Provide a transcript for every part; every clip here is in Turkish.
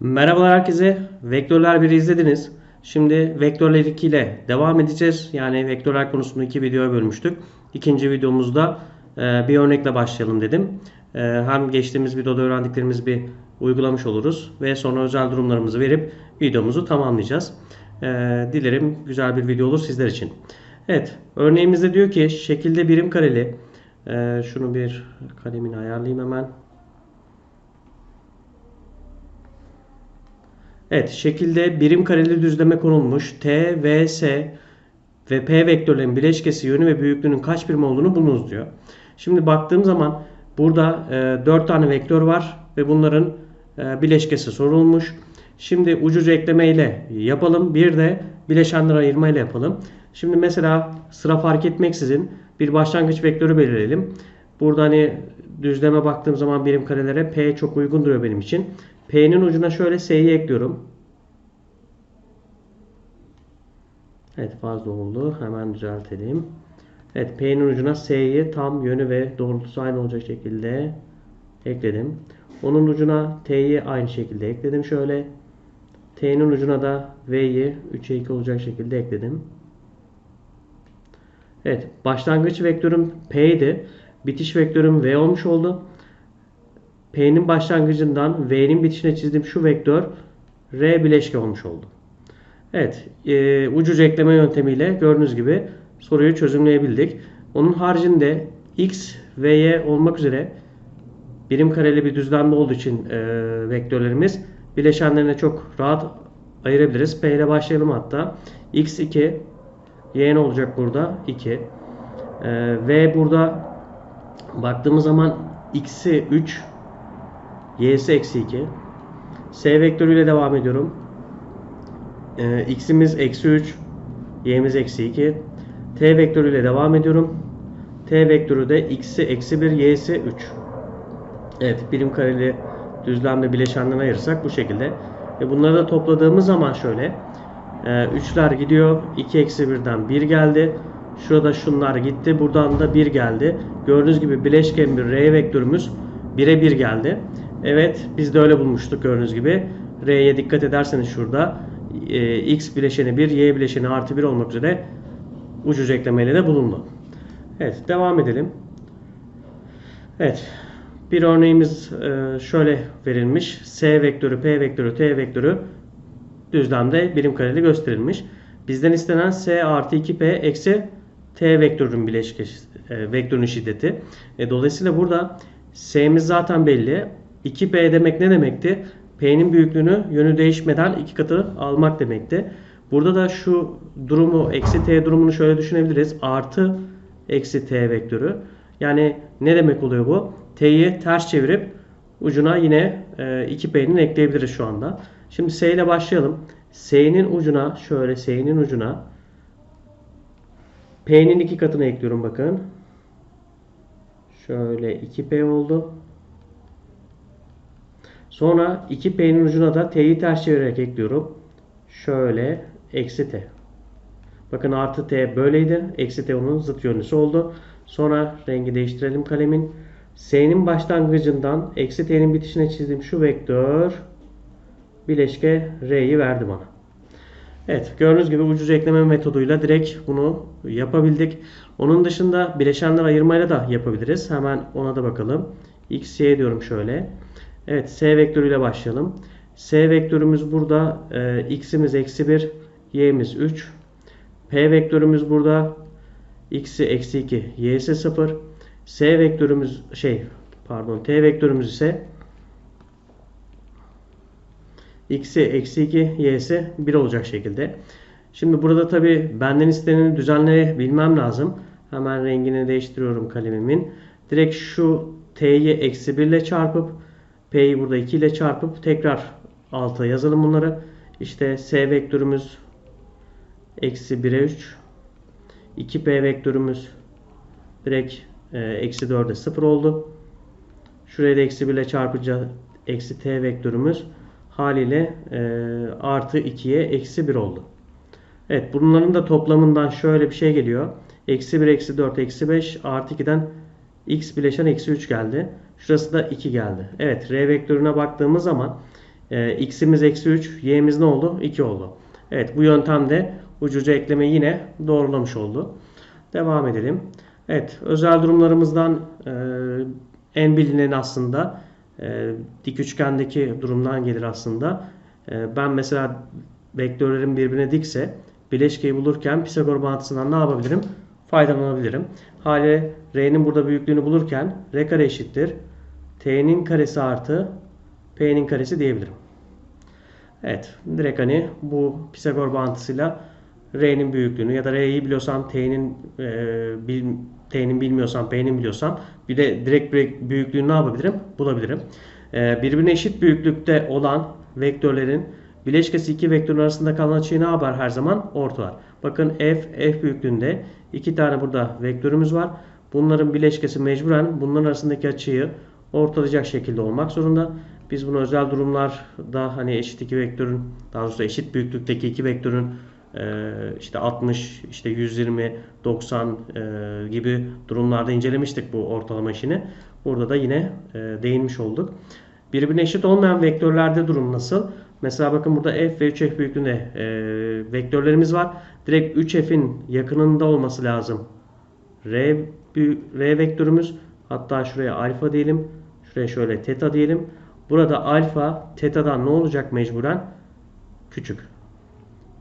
Merhabalar herkese. Vektörler 1'i izlediniz. Şimdi Vektörler 2 ile devam edeceğiz. Yani vektörler konusunu iki videoya bölmüştük. İkinci videomuzda e, bir örnekle başlayalım dedim. E, hem geçtiğimiz videoda öğrendiklerimizi bir uygulamış oluruz ve sonra özel durumlarımızı verip videomuzu tamamlayacağız. E, dilerim güzel bir video olur sizler için. Evet, örneğimizde diyor ki şekilde birim kareli. Şunu bir kalemini ayarlayayım hemen. Evet, şekilde birim kareli düzleme konulmuş T, V, S ve P vektörlerin bileşkesi yönü ve büyüklüğünün kaç birim olduğunu bulunuz diyor. Şimdi baktığım zaman burada e, 4 tane vektör var ve bunların e, bileşkesi sorulmuş. Şimdi ucuca ekleme ile yapalım. Bir de bileşenler ayırma ile yapalım. Şimdi mesela sıra fark etmeksizin bir başlangıç vektörü belirleyelim. Burada hani düzleme baktığım zaman birim karelere P çok uygun duruyor benim için. P'nin ucuna şöyle S'yi ekliyorum. Evet fazla oldu. Hemen düzeltelim. Evet P'nin ucuna S'yi tam yönü ve doğrultusu aynı olacak şekilde ekledim. Onun ucuna T'yi aynı şekilde ekledim şöyle. T'nin ucuna da V'yi 3'e 2 olacak şekilde ekledim. Evet başlangıç vektörüm P'ydi. Bitiş vektörüm V olmuş oldu. P'nin başlangıcından V'nin bitişine çizdiğim şu vektör R bileşke olmuş oldu. Evet, e, ucuca ekleme yöntemiyle gördüğünüz gibi soruyu çözümleyebildik. Onun haricinde X ve Y olmak üzere birim kareli bir düzlemde olduğu için e, vektörlerimiz bileşenlerine çok rahat ayırabiliriz. P ile başlayalım hatta. X2, Y ne olacak burada? 2. E, v burada baktığımız zaman X'i 3, y'si eksi 2. S vektörüyle devam ediyorum. Ee, x'imiz eksi 3, y'miz eksi 2. T vektörüyle devam ediyorum. T vektörü de x'i eksi 1, y'si 3. Evet, birim kareli düzlemde bileşenden ayırırsak bu şekilde. Ve bunları da topladığımız zaman şöyle. E, 3'ler gidiyor. 2 eksi 1'den 1 geldi. Şurada şunlar gitti. Buradan da 1 geldi. Gördüğünüz gibi bileşken bir R vektörümüz 1'e 1 geldi. Evet biz de öyle bulmuştuk gördüğünüz gibi. R'ye dikkat ederseniz şurada e, X bileşeni 1, Y bileşeni artı 1 olmak üzere ucuca eklemeyle de bulundu. Evet devam edelim. Evet bir örneğimiz e, şöyle verilmiş. S vektörü, P vektörü, T vektörü düzlemde birim kareli gösterilmiş. Bizden istenen S artı 2P eksi T vektörünün bileşkesi, e, vektörün şiddeti. E, dolayısıyla burada S'miz zaten belli. 2P demek ne demekti? P'nin büyüklüğünü yönü değişmeden iki katı almak demekti. Burada da şu durumu eksi T durumunu şöyle düşünebiliriz. Artı eksi T vektörü. Yani ne demek oluyor bu? T'yi ters çevirip ucuna yine 2P'nin e, ekleyebiliriz şu anda. Şimdi S ile başlayalım. S'nin ucuna şöyle S'nin ucuna P'nin iki katını ekliyorum bakın. Şöyle 2P oldu. Sonra 2P'nin ucuna da T'yi ters çevirerek ekliyorum. Şöyle eksi T. Bakın artı T böyleydi. Eksi T onun zıt yönlüsü oldu. Sonra rengi değiştirelim kalemin. S'nin başlangıcından eksi T'nin bitişine çizdiğim şu vektör bileşke R'yi verdi bana. Evet gördüğünüz gibi ucuz ekleme metoduyla direkt bunu yapabildik. Onun dışında bileşenler ayırmayla da yapabiliriz. Hemen ona da bakalım. X, Y diyorum şöyle. Evet S vektörüyle başlayalım. S vektörümüz burada e, x'imiz eksi 1, y'miz 3. P vektörümüz burada x'i eksi 2, y'si 0. S vektörümüz şey pardon T vektörümüz ise x'i eksi 2, y'si 1 olacak şekilde. Şimdi burada tabi benden isteneni düzenleyebilmem lazım. Hemen rengini değiştiriyorum kalemimin. Direkt şu t'yi eksi 1 ile çarpıp P'yi burada 2 ile çarpıp tekrar alta yazalım bunları. İşte S vektörümüz eksi 1'e 3. 2P vektörümüz direkt e, eksi 4'e 0 oldu. Şuraya da eksi 1 ile çarpınca eksi T vektörümüz haliyle e, artı 2'ye eksi 1 oldu. Evet bunların da toplamından şöyle bir şey geliyor. Eksi 1, eksi 4, eksi 5 artı 2'den x bileşen eksi 3 geldi. Şurası da 2 geldi. Evet R vektörüne baktığımız zaman E, x'imiz eksi 3, y'miz ne oldu? 2 oldu. Evet bu yöntemde ucuca ekleme yine doğrulamış oldu. Devam edelim. Evet özel durumlarımızdan e, en bilinen aslında e, dik üçgendeki durumdan gelir aslında. E, ben mesela vektörlerim birbirine dikse bileşkeyi bulurken Pisagor bağıntısından ne yapabilirim? Faydalanabilirim. Hale R'nin burada büyüklüğünü bulurken R kare eşittir. T'nin karesi artı P'nin karesi diyebilirim. Evet. Direkt hani bu Pisagor bağıntısıyla R'nin büyüklüğünü ya da R'yi biliyorsam T'nin e, T'nin bilmiyorsam P'nin biliyorsam bir de direkt büyüklüğünü ne yapabilirim? Bulabilirim. E, birbirine eşit büyüklükte olan vektörlerin bileşkesi iki vektörün arasında kalan açıyı ne yapar her zaman? Ortalar. Bakın f, f büyüklüğünde iki tane burada vektörümüz var. Bunların bileşkesi mecburen bunların arasındaki açıyı ortalayacak şekilde olmak zorunda. Biz bunu özel durumlarda hani eşit iki vektörün daha doğrusu eşit büyüklükteki iki vektörün işte 60, işte 120, 90 e, gibi durumlarda incelemiştik bu ortalama işini. Burada da yine e, değinmiş olduk. Birbirine eşit olmayan vektörlerde durum nasıl? Mesela bakın burada f ve 3f büyüklüğünde vektörlerimiz var. Direkt 3f'in yakınında olması lazım. R, R vektörümüz hatta şuraya alfa diyelim. Şuraya şöyle teta diyelim. Burada alfa tetadan ne olacak mecburen? Küçük.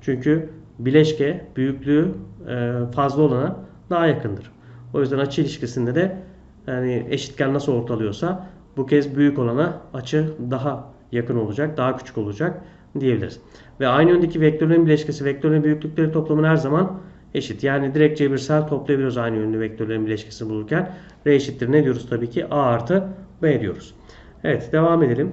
Çünkü bileşke büyüklüğü e, fazla olana daha yakındır. O yüzden açı ilişkisinde de yani eşitken nasıl ortalıyorsa bu kez büyük olana açı daha yakın olacak, daha küçük olacak diyebiliriz. Ve aynı yöndeki vektörlerin bileşkesi vektörlerin büyüklükleri toplamı her zaman eşit. Yani direkt cebirsel toplayabiliyoruz aynı yönlü vektörlerin bileşkesini bulurken. R eşittir ne diyoruz tabii ki? A artı B diyoruz. Evet devam edelim.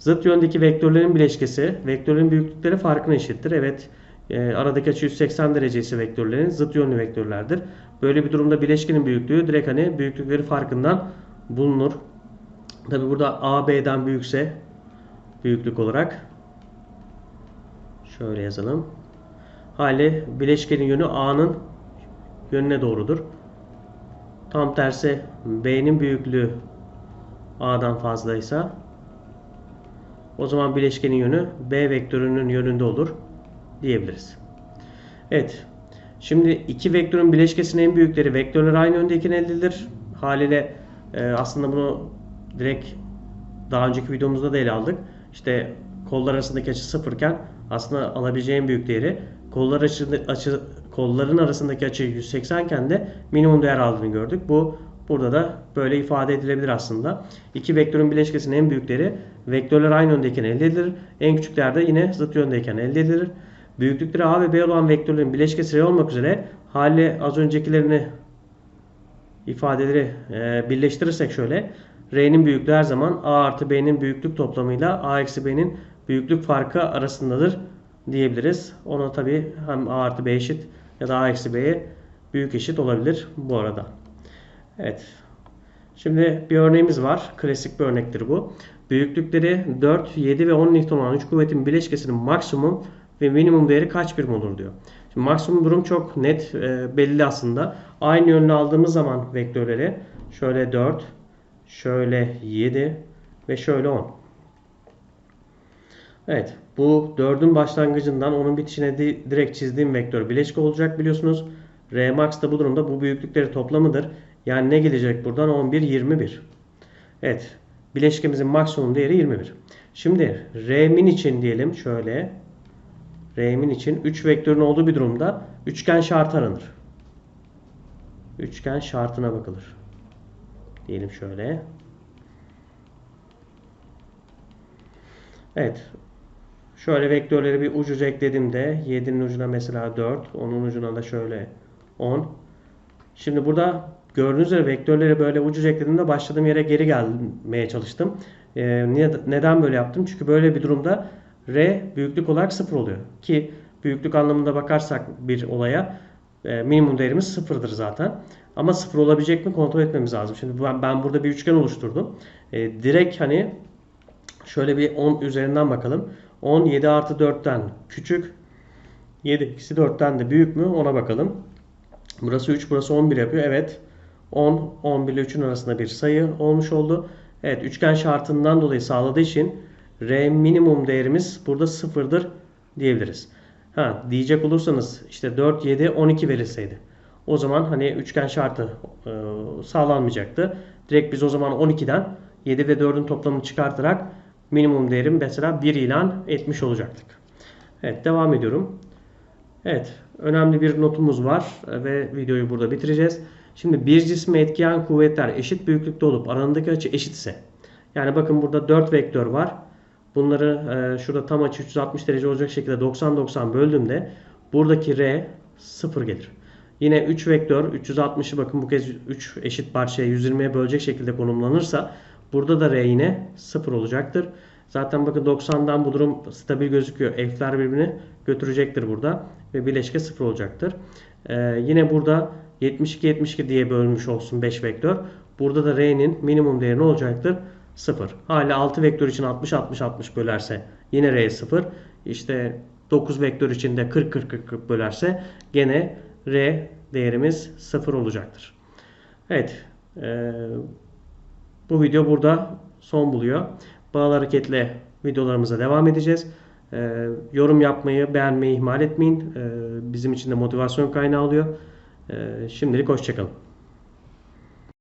Zıt yöndeki vektörlerin bileşkesi vektörlerin büyüklükleri farkına eşittir. Evet e, aradaki açı 180 derece ise vektörlerin zıt yönlü vektörlerdir. Böyle bir durumda bileşkenin büyüklüğü direkt hani büyüklükleri farkından bulunur. Tabi burada A B'den büyükse büyüklük olarak şöyle yazalım. Hali bileşkenin yönü A'nın yönüne doğrudur. Tam tersi B'nin büyüklüğü A'dan fazlaysa o zaman bileşkenin yönü B vektörünün yönünde olur diyebiliriz. Evet. Şimdi iki vektörün bileşkesinin en büyükleri vektörler aynı yöndeyken elde. Haliyle e, aslında bunu direkt daha önceki videomuzda da ele aldık. İşte kollar arasındaki açı sıfırken aslında alabileceğin büyük değeri kollar açı, açı kolların arasındaki açı 180 iken de minimum değer aldığını gördük. Bu burada da böyle ifade edilebilir aslında. İki vektörün bileşkesinin en büyükleri vektörler aynı yöndeyken elde edilir. En küçükler de yine zıt yöndeyken elde edilir. Büyüklükleri A ve B olan vektörlerin bileşkesi R olmak üzere hali az öncekilerini ifadeleri e, birleştirirsek şöyle R'nin büyüklüğü her zaman A artı B'nin büyüklük toplamıyla A eksi B'nin büyüklük farkı arasındadır diyebiliriz. Ona tabi hem A artı B eşit ya da A eksi B'ye büyük eşit olabilir bu arada. Evet. Şimdi bir örneğimiz var. Klasik bir örnektir bu. Büyüklükleri 4, 7 ve 10 Newton olan 3 kuvvetin bileşkesinin maksimum ve minimum değeri kaç birim olur diyor. Şimdi maksimum durum çok net e, belli aslında. Aynı yönlü aldığımız zaman vektörleri şöyle 4, şöyle 7 ve şöyle 10. Evet bu 4'ün başlangıcından onun bitişine direkt çizdiğim vektör bileşke olacak biliyorsunuz. R max da bu durumda bu büyüklükleri toplamıdır. Yani ne gelecek buradan? 11, 21. Evet. Bileşkemizin maksimum değeri 21. Şimdi R min için diyelim şöyle. R min için 3 vektörün olduğu bir durumda üçgen şartı aranır. Üçgen şartına bakılır. Diyelim şöyle. Evet. Şöyle vektörleri bir ucuca eklediğimde 7'nin ucuna mesela 4, onun ucuna da şöyle 10. Şimdi burada gördüğünüz üzere vektörleri böyle ucuca eklediğimde başladığım yere geri gelmeye çalıştım. Ee, neden böyle yaptım? Çünkü böyle bir durumda R büyüklük olarak 0 oluyor. Ki büyüklük anlamında bakarsak bir olaya e, minimum değerimiz 0'dır zaten. Ama 0 olabilecek mi kontrol etmemiz lazım. Şimdi ben, ben burada bir üçgen oluşturdum. E, direkt hani şöyle bir 10 üzerinden bakalım. 10 7 artı 4'ten küçük. 7 eksi 4'ten de büyük mü ona bakalım. Burası 3 burası 11 yapıyor. Evet 10 11 ile 3'ün arasında bir sayı olmuş oldu. Evet üçgen şartından dolayı sağladığı için R minimum değerimiz burada sıfırdır diyebiliriz. Ha diyecek olursanız işte 4, 7, 12 verilseydi. O zaman hani üçgen şartı e, sağlanmayacaktı. Direkt biz o zaman 12'den 7 ve 4'ün toplamını çıkartarak minimum değerim mesela 1 ilan etmiş olacaktık. Evet devam ediyorum. Evet önemli bir notumuz var ve videoyu burada bitireceğiz. Şimdi bir cisme etkileyen kuvvetler eşit büyüklükte olup aralarındaki açı eşitse yani bakın burada 4 vektör var. Bunları e, şurada tam açı 360 derece olacak şekilde 90-90 böldüğümde buradaki R 0 gelir. Yine 3 vektör 360'ı bakın bu kez 3 eşit parçaya 120'ye bölecek şekilde konumlanırsa burada da R yine 0 olacaktır. Zaten bakın 90'dan bu durum stabil gözüküyor. F'ler birbirini götürecektir burada ve bileşke 0 olacaktır. Ee, yine burada 72-72 diye bölmüş olsun 5 vektör. Burada da R'nin minimum değeri ne olacaktır? 0. Hala 6 vektör için 60-60-60 bölerse yine R 0. İşte 9 vektör için de 40-40-40 bölerse gene R değerimiz 0 olacaktır. Evet. E, bu video burada son buluyor. Bağlı hareketle videolarımıza devam edeceğiz. E, yorum yapmayı, beğenmeyi ihmal etmeyin. E, bizim için de motivasyon kaynağı oluyor. E, şimdilik hoşçakalın.